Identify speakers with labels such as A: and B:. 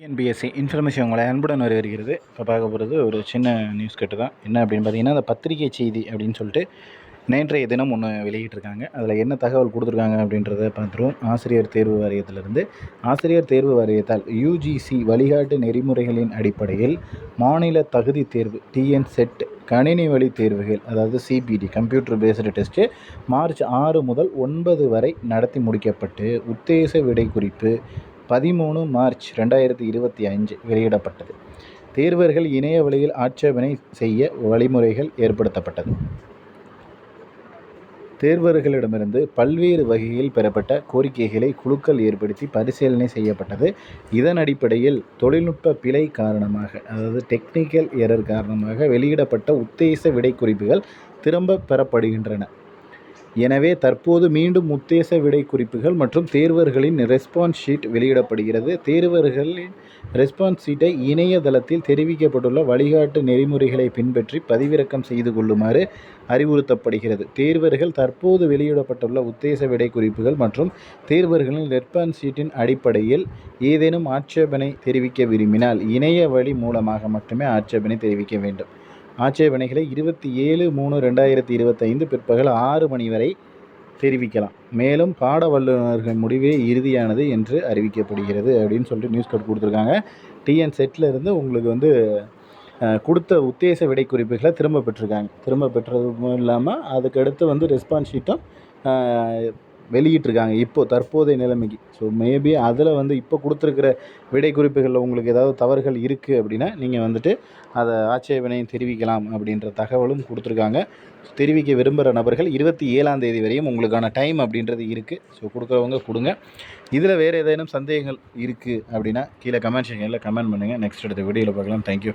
A: NPSC information உங்களை அன்புடன் வருகிறது இப்போ பார்க்க போகிறது ஒரு சின்ன நியூஸ் கட்டு தான். என்ன அப்படின்னு பார்த்தீங்கன்னா அந்த பத்திரிகை செய்தி அப்படின்னு சொல்லிட்டு நேற்றைய தினம் ஒன்று வெளியிட்டிருக்காங்க. அதில் என்ன தகவல் கொடுத்துருக்காங்க அப்படின்றத பார்த்துருவோம். ஆசிரியர் தேர்வு வாரியத்திலிருந்து. ஆசிரியர் தேர்வு வாரியத்தால் யூஜிசி வழிகாட்டு நெறிமுறைகளின் அடிப்படையில் மாநில தகுதி தேர்வு டிஎன் செட் கணினி வழி தேர்வுகள் அதாவது CBT computer based test March ஆறு முதல் ஒன்பது வரை நடத்தி முடிக்கப்பட்டு உத்தேச விடை குறிப்பு பதிமூணு மார்ச் ரெண்டாயிரத்தி இருபத்தி அஞ்சு வெளியிடப்பட்டது. தேர்வர்கள் இணைய வழியில் ஆட்சேபனை செய்ய வழிமுறைகள் ஏற்படுத்தப்பட்டது. தேர்வர்களிடமிருந்து பல்வேறு வகையில் பெறப்பட்ட கோரிக்கைகளை குழுக்கள் ஏற்படுத்தி பரிசீலனை செய்யப்பட்டது. இதன் அடிப்படையில் தொழில்நுட்ப பிழை காரணமாக அதாவது டெக்னிக்கல் எரர் காரணமாக வெளியிடப்பட்ட உத்தேச விடைக்குறிப்புகள் திரும்ப பெறப்படுகின்றன. எனவே தற்போது மீண்டும் உத்தேச விடை குறிப்புகள் மற்றும் தேர்வர்களின் ரெஸ்பான்ஸ் ஷீட் வெளியிடப்படுகிறது. தேர்வர்களின் ரெஸ்பான்ஸ் ஷீட்டை இணையதளத்தில் தெரிவிக்கப்பட்டுள்ள வழிகாட்டு நெறிமுறைகளை பின்பற்றி பதிவிறக்கம் செய்து கொள்ளுமாறு அறிவுறுத்தப்படுகிறது. தேர்வர்கள் தற்போது வெளியிடப்பட்டுள்ள உத்தேச விடை குறிப்புகள் மற்றும் தேர்வர்களின் ரெஸ்பான்ஸ் ஷீட்டின் அடிப்படையில் ஏதேனும் ஆட்சேபனை தெரிவிக்க விரும்பினால் இணைய வழி மூலமாக மட்டுமே ஆட்சேபனை தெரிவிக்க வேண்டும். ஆட்சேபனைகளை இருபத்தி ஏழு மூணு ரெண்டாயிரத்தி இருபத்தைந்து பிற்பகல் ஆறு மணி வரை தெரிவிக்கலாம். மேலும் பாட வல்லுநர்கள் முடிவே இறுதியானது என்று அறிவிக்கப்படுகிறது அப்படின்னு சொல்லிட்டு நியூஸ் கட் கொடுத்துருக்காங்க. டிஎன் செட்டில் இருந்து உங்களுக்கு வந்து கொடுத்த உத்தேச விடை குறிப்புகளை திரும்ப பெற்றிருக்காங்க. திரும்ப பெற்றதும் இல்லாமல் அதுக்கடுத்து வந்து ரெஸ்பான்ஸ் ஷீட்டும் வெளியிட்டிருக்காங்க இப்போது தற்போதைய நிலைமைக்கு. ஸோ மேபி அதில் வந்து இப்போ கொடுத்துருக்கிற விடை குறிப்புகளில் உங்களுக்கு ஏதாவது தவறுகள் இருக்குது அப்படின்னா நீங்கள் வந்துட்டு அதை ஆட்சேபனையும் தெரிவிக்கலாம் அப்படின்ற தகவலும் கொடுத்துருக்காங்க. தெரிவிக்க விரும்புகிற நபர்கள் இருபத்தி ஏழாம் தேதி வரையும் உங்களுக்கான டைம் அப்படின்றது இருக்குது ஸோ கொடுக்குறவங்க கொடுங்க. இதில் வேறு ஏதேனும் சந்தேகங்கள் இருக்குது அப்படின்னா கீழே கமெண்ட் செக்ஷனில் கமெண்ட் பண்ணுங்கள் நெக்ஸ்ட் அடுத்த வீடியோவில் பார்க்கலாம். தேங்க்யூ